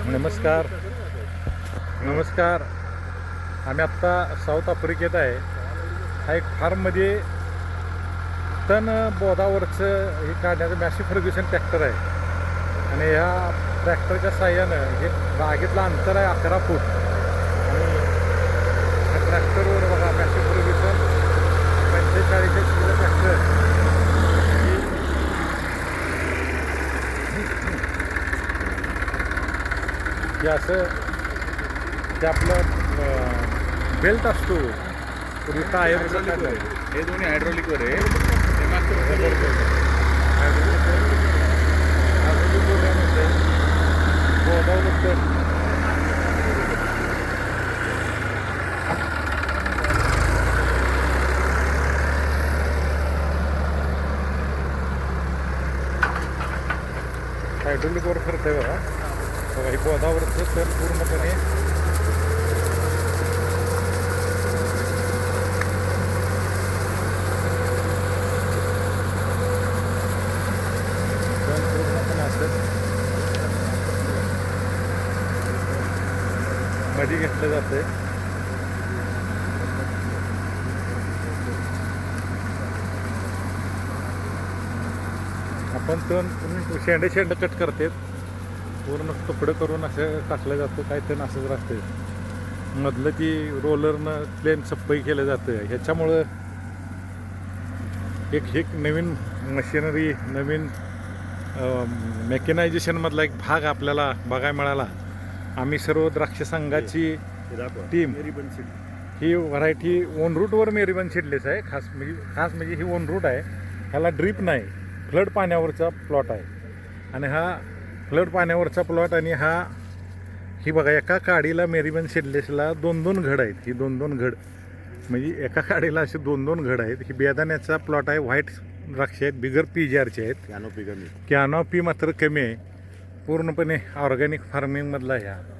नमस्कार. नमस्कार. आम्ही आत्ता साऊथ आफ्रिकेत आहे. हा एक फार्ममध्ये तण बोधावरचं हे काढण्याचं मॅशी फर्ग्युशन ट्रॅक्टर आहे. आणि ह्या ट्रॅक्टरच्या साह्यानं हे बागेतलं अंतर आहे अकरा फूट. आणि ह्या ट्रॅक्टरवर बघा मॅशी फर्ग्युसन पंचेचाळीस एच ट्रॅक्टर हे असं ते आपलं बेल्ट असतो पूर्वी टायर हायड्रॉलिकवर आहे. हे दोन्ही हायड्रॉलिकवर आहे. हे मागचं रबर हायड्रोलिकवर फिरतंय बघा. बघा हे गोदावरचं तर पूर्णपणे तण पूर्णपणे असं. मध्ये घेतलं जातंय. आपण तण शेंडे शेंड कट करते पूर्ण तुकडं करून असं टाकलं जातं काय तण असंच राहतं. मधलं ती रोलरनं प्लेन सप्पई केलं जातं. ह्याच्यामुळं एक एक नवीन मशिनरी नवीन मेकॅनायझेशनमधला एक भाग आपल्याला बघायला मिळाला. आम्ही सर्व द्राक्ष संघाची टीम ही व्हरायटी ओन रूटवर मेरीबन शिडलेस आहे. खास म्हणजे खास म्हणजे ही ओन रूट आहे. ह्याला ड्रीप नाही. फ्लड पाण्यावरचा प्लॉट आहे. आणि हा फ्लड पाण्यावरचा प्लॉट आणि हा ही बघा एका काडीला मेरीबन शिडलेसला दोन दोन घड आहेत. ही दोन दोन घड. म्हणजे एका काडीला असे दोन दोन घड आहेत. ही बेदाण्याचा प्लॉट आहे व्हाईट द्राक्ष आहेत बिगर पी जी आरचे आहेत. कॅनोपी कमी. कॅनॉपी मात्र कमी आहे. पूर्णपणे ऑर्गॅनिक फार्मिंगमधला ह्या.